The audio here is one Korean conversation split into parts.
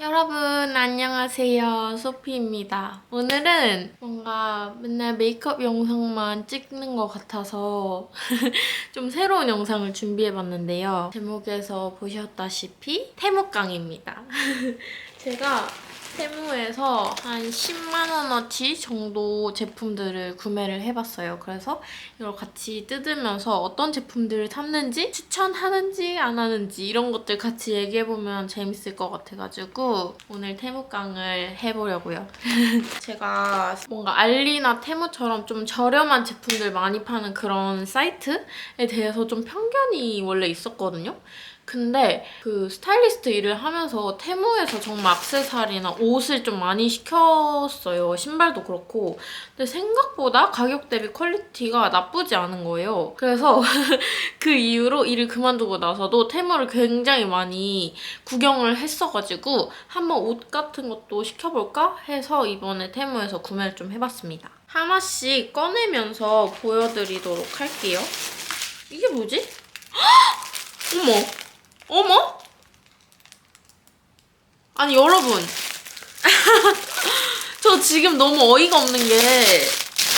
여러분 안녕하세요. 소피입니다. 오늘은 뭔가 맨날 메이크업 영상만 찍는 것 같아서 좀 새로운 영상을 준비해봤는데요. 제목에서 보셨다시피 태무깡입니다. 제가 테무에서 한 10만원어치 정도 제품들을 구매를 해봤어요. 그래서 이걸 같이 뜯으면서 어떤 제품들을 샀는지, 추천하는지 안 하는지 이런 것들 같이 얘기해보면 재밌을 것 같아가지고 오늘 테무깡을 해보려고요. 제가 뭔가 알리나 테무처럼 좀 저렴한 제품들 많이 파는 그런 사이트에 대해서 좀 편견이 원래 있었거든요. 근데 그 스타일리스트 일을 하면서 테무에서 정말 악세사리나 옷을 좀 많이 시켰어요. 신발도 그렇고. 근데 생각보다 가격 대비 퀄리티가 나쁘지 않은 거예요. 그래서 그 이후로 일을 그만두고 나서도 테무를 굉장히 많이 구경을 했어가지고 한번 옷 같은 것도 시켜볼까 해서 이번에 테무에서 구매를 좀 해봤습니다. 하나씩 꺼내면서 보여드리도록 할게요. 이게 뭐지? 어머! 어머? 아니 여러분 저 지금 너무 어이가 없는 게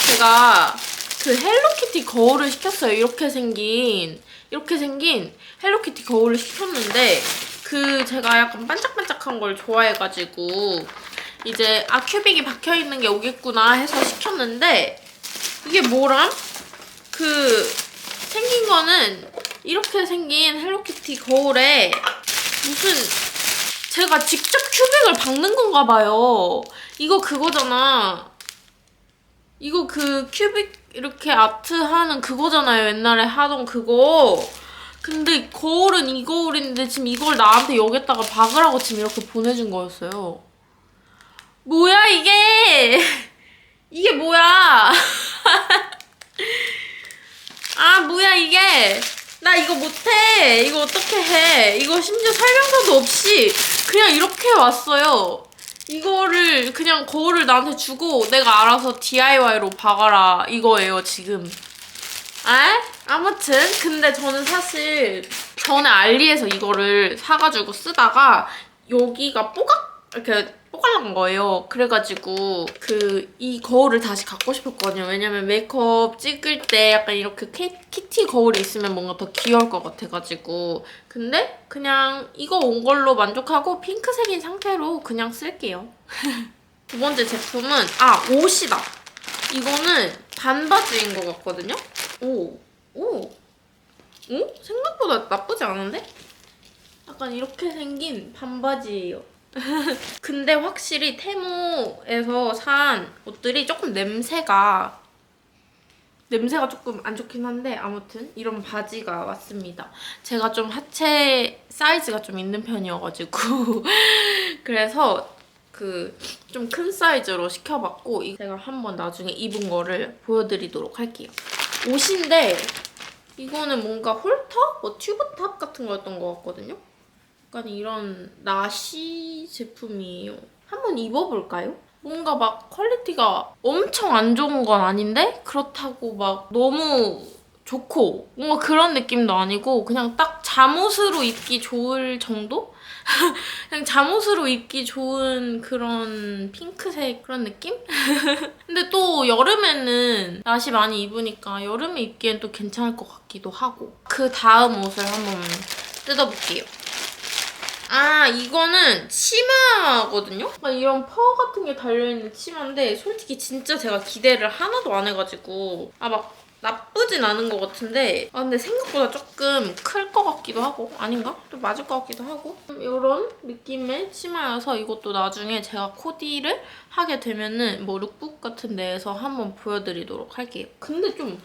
제가 그 헬로키티 거울을 시켰어요 이렇게 생긴 이렇게 생긴 헬로키티 거울을 시켰는데 그 제가 약간 반짝반짝한 걸 좋아해가지고 이제 아 큐빅이 박혀있는 게 오겠구나 해서 시켰는데 이게 뭐람? 그 생긴 거는 이렇게 생긴 헬로키티 거울에 무슨 제가 직접 큐빅을 박는 건가 봐요. 이거 그거잖아. 이거 그 큐빅 이렇게 아트 하는 그거잖아요. 옛날에 하던 그거. 근데 거울은 이 거울인데 지금 이걸 나한테 여기다가 박으라고 지금 이렇게 보내준 거였어요. 뭐야 이게? 이게 뭐야? 아 뭐야 이게? 나 이거 못해. 이거 어떻게 해? 이거 심지어 설명서도 없이 그냥 이렇게 왔어요. 이거를 그냥 거울을 나한테 주고 내가 알아서 DIY로 박아라 이거예요 지금. 에? 아무튼 근데 저는 사실 전에 알리에서 이거를 사가지고 쓰다가 여기가 뽀각 이렇게 뽀갈난 거예요. 그래가지고 그 이 거울을 다시 갖고 싶었거든요. 왜냐면 메이크업 찍을 때 약간 이렇게 키, 키티 거울이 있으면 뭔가 더 귀여울 것 같아가지고 근데 그냥 이거 온 걸로 만족하고 핑크색인 상태로 그냥 쓸게요. 두 번째 제품은 아 옷이다. 이거는 반바지인 것 같거든요. 오, 오, 오? 생각보다 나쁘지 않은데? 약간 이렇게 생긴 반바지예요. 근데 확실히 테무에서 산 옷들이 조금 냄새가 냄새가 조금 안 좋긴 한데 아무튼 이런 바지가 왔습니다. 제가 좀 하체 사이즈가 좀 있는 편이어가지고 그래서 그 좀 큰 사이즈로 시켜봤고 이- 제가 한번 나중에 입은 거를 보여드리도록 할게요. 옷인데 이거는 뭔가 홀터? 뭐 튜브탑 같은 거였던 것 같거든요. 약간 이런 나시 제품이에요. 한번 입어볼까요? 뭔가 막 퀄리티가 엄청 안 좋은 건 아닌데 그렇다고 막 너무 좋고 뭔가 그런 느낌도 아니고 그냥 딱 잠옷으로 입기 좋을 정도? 그냥 잠옷으로 입기 좋은 그런 핑크색 그런 느낌? 근데 또 여름에는 나시 많이 입으니까 여름에 입기엔 또 괜찮을 것 같기도 하고 그 다음 옷을 한번 뜯어볼게요. 아 이거는 치마거든요? 약간 이런 퍼 같은 게 달려있는 치마인데 솔직히 진짜 제가 기대를 하나도 안 해가지고 아막 나쁘진 않은 것 같은데 아 근데 생각보다 조금 클 것 같기도 하고 아닌가? 또 맞을 것 같기도 하고 이런 느낌의 치마여서 이것도 나중에 제가 코디를 하게 되면은 뭐 룩북 같은 데에서 한번 보여드리도록 할게요. 근데 좀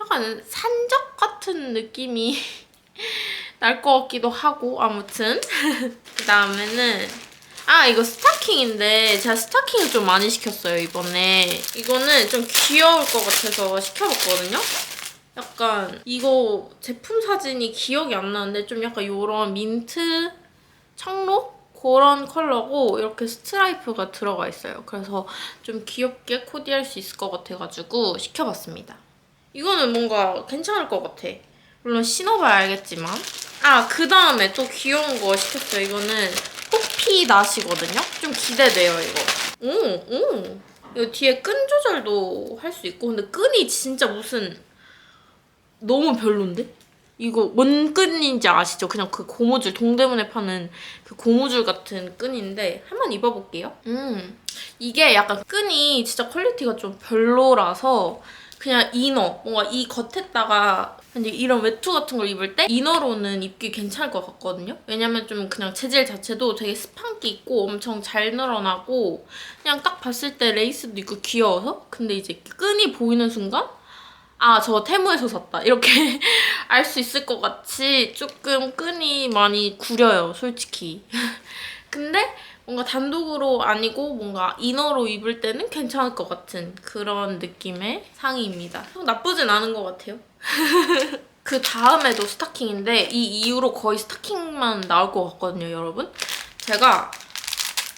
약간 산적 같은 느낌이 날 것 같기도 하고 아무튼. 그 다음에는 아 이거 스타킹인데 제가 스타킹을 좀 많이 시켰어요 이번에. 이거는 좀 귀여울 것 같아서 시켜봤거든요? 약간 이거 제품 사진이 기억이 안 나는데 좀 약간 요런 민트 청록? 그런 컬러고 이렇게 스트라이프가 들어가 있어요. 그래서 좀 귀엽게 코디할 수 있을 것 같아가지고 시켜봤습니다. 이거는 뭔가 괜찮을 것 같아 물론 신어봐야 알겠지만 아 그 다음에 또 귀여운 거 시켰어요 이거는 호피 나시거든요? 좀 기대돼요, 이거. 오, 오. 이거 뒤에 끈 조절도 할 수 있고, 근데 끈이 진짜 무슨 너무 별론데? 이거 뭔 끈인지 아시죠? 그냥 그 고무줄, 동대문에 파는 그 고무줄 같은 끈인데 한번 입어볼게요. 음, 이게 약간 끈이 진짜 퀄리티가 좀 별로라서 그냥 이너, 뭔가 이 겉에다가 이제 이런 외투 같은 걸 입을 때 이너로는 입기 괜찮을 것 같거든요. 왜냐면 좀 그냥 재질 자체도 되게 스판기 있고 엄청 잘 늘어나고 그냥 딱 봤을 때 레이스도 있고 귀여워서 근데 이제 끈이 보이는 순간 아, 저 테무에서 샀다. 이렇게 알 수 있을 것 같이 조금 끈이 많이 구려요, 솔직히. 근데 뭔가 단독으로 아니고 뭔가 이너로 입을 때는 괜찮을 것 같은 그런 느낌의 상의입니다. 나쁘진 않은 것 같아요. 그 다음에도 스타킹인데 이 이후로 거의 스타킹만 나올 것 같거든요, 여러분. 제가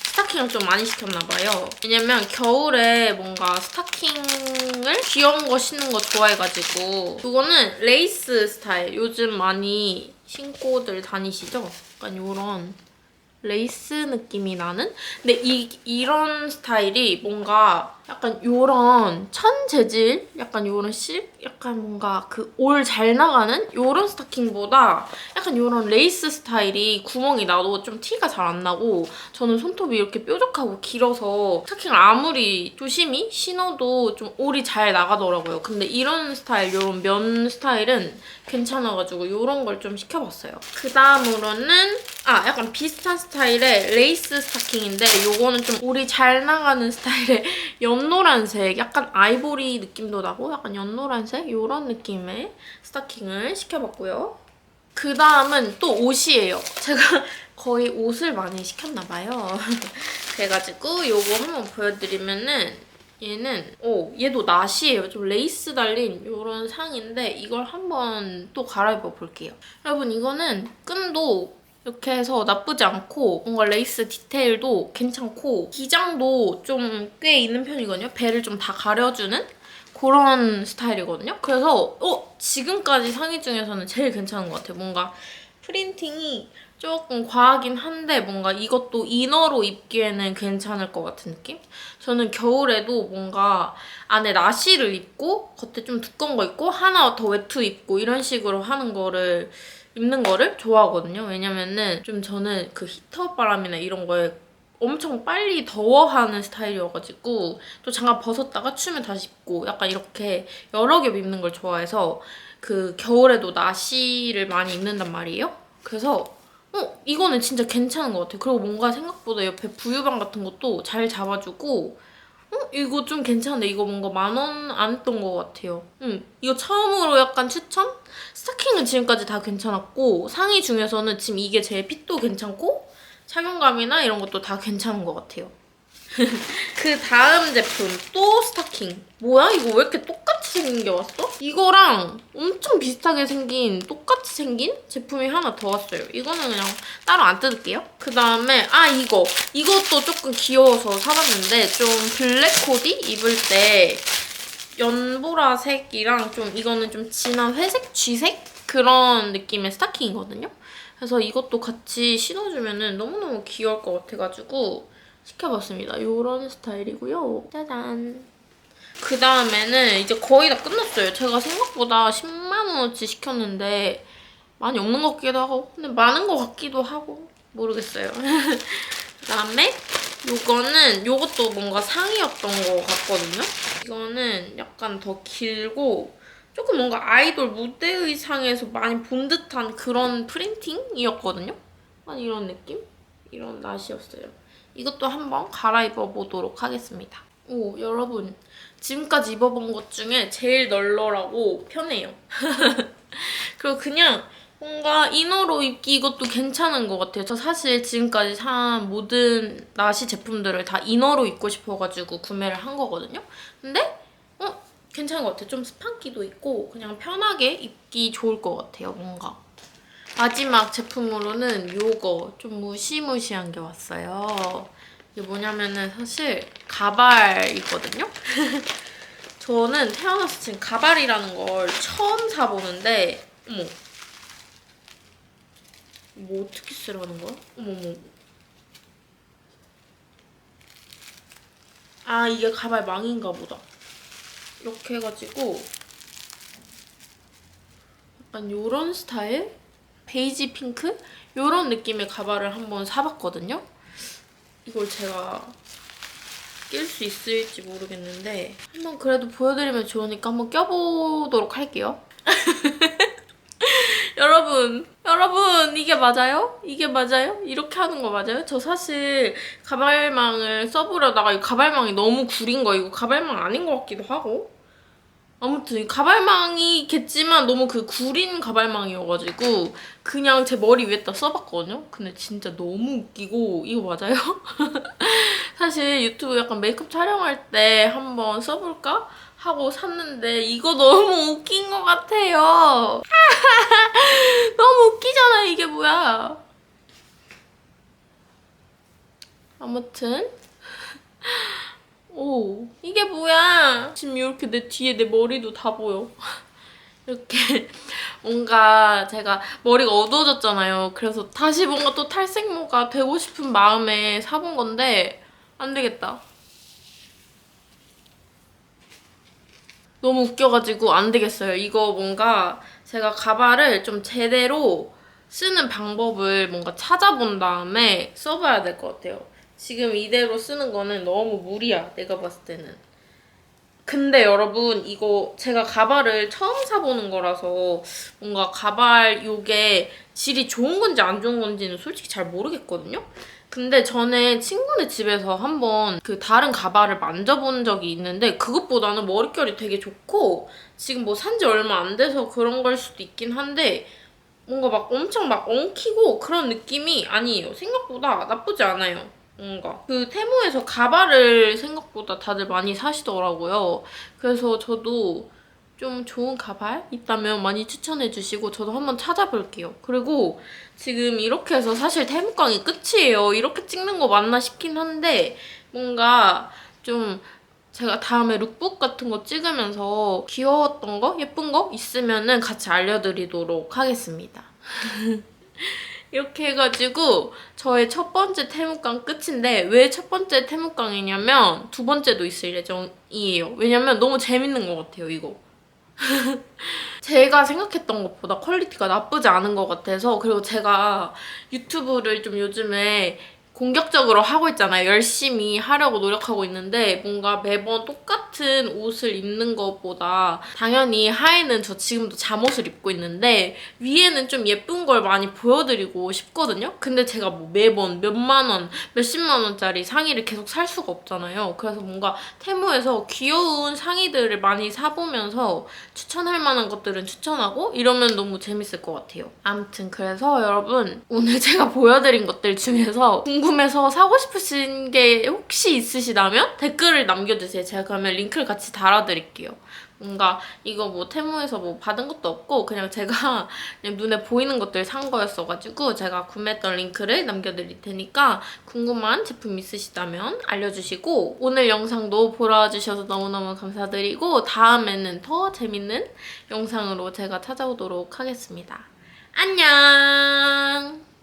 스타킹을 좀 많이 시켰나 봐요. 왜냐면 겨울에 뭔가 스타킹을 귀여운 거 신는 거 좋아해가지고 이거는 레이스 스타일. 요즘 많이 신고들 다니시죠? 약간 요런 레이스 느낌이 나는? 근데 이, 이런 스타일이 뭔가 약간 요런 천 재질? 약간 요런 실? 약간 뭔가 그 올 잘 나가는 요런 스타킹보다 약간 요런 레이스 스타일이 구멍이 나도 좀 티가 잘 안 나고 저는 손톱이 이렇게 뾰족하고 길어서 스타킹을 아무리 조심히 신어도 좀 올이 잘 나가더라고요. 근데 이런 스타일, 요런 면 스타일은 괜찮아가지고 요런 걸 좀 시켜봤어요. 그 다음으로는 아 약간 비슷한 스타일의 레이스 스타킹인데 요거는 좀 올이 잘 나가는 스타일의 연노란색 약간 아이보리 느낌도 나고 약간 연노란색 요런 느낌의 스타킹을 시켜봤고요. 그 다음은 또 옷이에요. 제가 거의 옷을 많이 시켰나 봐요. 그래가지고 요거 한번 보여드리면은 얘는 오 얘도 나시예요. 좀 레이스 달린 이런 상인데 이걸 한번 또 갈아입어 볼게요. 여러분 이거는 끈도 이렇게 해서 나쁘지 않고 뭔가 레이스 디테일도 괜찮고 기장도 좀 꽤 있는 편이거든요. 배를 좀 다 가려주는 그런 스타일이거든요. 그래서 어 지금까지 상의 중에서는 제일 괜찮은 것 같아요. 뭔가 프린팅이 조금 과하긴 한데 뭔가 이것도 이너로 입기에는 괜찮을 것 같은 느낌? 저는 겨울에도 뭔가 안에 나시를 입고 겉에 좀 두꺼운 거 입고 하나 더 외투 입고 이런 식으로 하는 거를 입는 거를 좋아하거든요. 왜냐면은 좀 저는 그 히터 바람이나 이런 거에 엄청 빨리 더워하는 스타일이어가지고 또 장갑 벗었다가 추면 다시 입고 약간 이렇게 여러 겹 입는 걸 좋아해서 그 겨울에도 나시를 많이 입는단 말이에요. 그래서 어 이거는 진짜 괜찮은 것 같아요. 그리고 뭔가 생각보다 옆에 부유방 같은 것도 잘 잡아주고 어 이거 좀 괜찮은데 이거 뭔가 만 원 안 했던 것 같아요. 음 이거 처음으로 약간 추천? 스타킹 은 지금까지 다 괜찮았고 상의 중에서는 지금 이게 제일 핏도 괜찮고 착용감이나 이런 것도 다 괜찮은 것 같아요. 그 다음 제품 또 스타킹. 뭐야 이거 왜 이렇게 똑같이 생긴 게 왔어? 이거랑 엄청 비슷하게 생긴 똑같이 생긴 제품이 하나 더 왔어요. 이거는 그냥 따로 안 뜯을게요. 그 다음에 아 이거 이것도 조금 귀여워서 사봤는데 좀 블랙 코디 입을 때 연보라색이랑 좀 이거는 좀 진한 회색, 쥐색 그런 느낌의 스타킹이거든요. 그래서 이것도 같이 신어주면 너무너무 귀여울 것 같아가지고 시켜봤습니다. 이런 스타일이고요. 짜잔. 그 다음에는 이제 거의 다 끝났어요. 제가 생각보다 10만 원어치 시켰는데 많이 없는 것 같기도 하고 근데 많은 것 같기도 하고 모르겠어요. 그 다음에 요거는 요것도 뭔가 상이었던 것 같거든요. 이거는 약간 더 길고 조금 뭔가 아이돌 무대 의상에서 많이 본 듯한 그런 프린팅이었거든요. 한 이런 느낌? 이런 낫이었어요. 이것도 한번 갈아입어 보도록 하겠습니다. 오, 여러분. 지금까지 입어본 것 중에 제일 널널하고 편해요. 그리고 그냥 뭔가 이너로 입기 이것도 괜찮은 것 같아요. 저 사실 지금까지 산 모든 나시 제품들을 다 이너로 입고 싶어가지고 구매를 한 거거든요. 근데 어 괜찮은 것 같아요. 좀 스판기도 있고 그냥 편하게 입기 좋을 것 같아요. 뭔가. 마지막 제품으로는 이거 좀 무시무시한 게 왔어요. 이게 뭐냐면은 사실 가발이거든요? 저는 태어나서 지금 가발이라는 걸 처음 사보는데 어머 뭐 어떻게 쓰라는 거야? 어머머 아 이게 가발 망인가 보다 이렇게 해가지고 약간 요런 스타일? 베이지 핑크? 요런 느낌의 가발을 한번 사봤거든요. 이걸 제가 낄 수 있을지 모르겠는데 한번 그래도 보여드리면 좋으니까 한번 껴보도록 할게요. 여러분, 여러분 이게 맞아요? 이게 맞아요? 이렇게 하는 거 맞아요? 저 사실 가발망을 써보려다가 이 가발망이 너무 구린 거 이거 가발망 아닌 것 같기도 하고 아무튼 이 가발망이겠지만 너무 그 구린 가발망이어가지고 그냥 제 머리 위에다 써봤거든요. 근데 진짜 너무 웃기고 이거 맞아요? 사실 유튜브 약간 메이크업 촬영할 때 한번 써볼까 하고 샀는데 이거 너무 웃긴 것 같아요. 너무 웃기잖아 이게 뭐야. 아무튼 오 이게 뭐야. 지금 이렇게 내 뒤에 내 머리도 다 보여. 이렇게 뭔가 제가 머리가 어두워졌잖아요. 그래서 다시 뭔가 또 탈색모가 되고 싶은 마음에 사본 건데 안 되겠다. 너무 웃겨가지고 안 되겠어요. 이거 뭔가 제가 가발을 좀 제대로 쓰는 방법을 뭔가 찾아본 다음에 써봐야 될 것 같아요. 지금 이대로 쓰는 거는 너무 무리야. 내가 봤을 때는. 근데 여러분 이거 제가 가발을 처음 사보는 거라서 뭔가 가발 요게 질이 좋은 건지 안 좋은 건지는 솔직히 잘 모르겠거든요. 근데 전에 친구네 집에서 한번 그 다른 가발을 만져본 적이 있는데 그것보다는 머릿결이 되게 좋고 지금 뭐 산지 얼마 안 돼서 그런 걸 수도 있긴 한데 뭔가 막 엄청 막 엉키고 그런 느낌이 아니에요. 생각보다 나쁘지 않아요. 뭔가 그 테무에서 가발을 생각보다 다들 많이 사시더라고요. 그래서 저도 좀 좋은 가발 있다면 많이 추천해 주시고 저도 한번 찾아볼게요. 그리고 지금 이렇게 해서 사실 태무광이 끝이에요. 이렇게 찍는 거 맞나 싶긴 한데 뭔가 좀 제가 다음에 룩북 같은 거 찍으면서 귀여웠던 거, 예쁜 거 있으면은 같이 알려드리도록 하겠습니다. 이렇게 해가지고 저의 첫 번째 태무광 끝인데 왜 첫 번째 태무광이냐면 두 번째도 있을 예정이에요. 왜냐면 너무 재밌는 것 같아요, 이거. 제가 생각했던 것보다 퀄리티가 나쁘지 않은 것 같아서 그리고 제가 유튜브를 좀 요즘에 공격적으로 하고 있잖아요. 열심히 하려고 노력하고 있는데 뭔가 매번 똑같 은 옷을 입는 것보다 당연히 하의는 저 지금도 잠옷을 입고 있는데 위에는 좀 예쁜 걸 많이 보여드리고 싶거든요. 근데 제가 뭐 매번 몇만 원, 몇십만 원짜리 상의를 계속 살 수가 없잖아요. 그래서 뭔가 테무에서 귀여운 상의들을 많이 사보면서 추천할 만한 것들은 추천하고 이러면 너무 재밌을 것 같아요. 아무튼 그래서 여러분 오늘 제가 보여드린 것들 중에서 궁금해서 사고 싶으신 게 혹시 있으시다면 댓글을 남겨주세요. 제가 그러면 링크를 같이 달아드릴게요. 뭔가 이거 뭐 테무에서 뭐 받은 것도 없고 그냥 제가 그냥 눈에 보이는 것들 산 거였어가지고 제가 구매했던 링크를 남겨드릴 테니까 궁금한 제품 있으시다면 알려주시고 오늘 영상도 보러 와주셔서 너무너무 감사드리고 다음에는 더 재밌는 영상으로 제가 찾아오도록 하겠습니다. 안녕!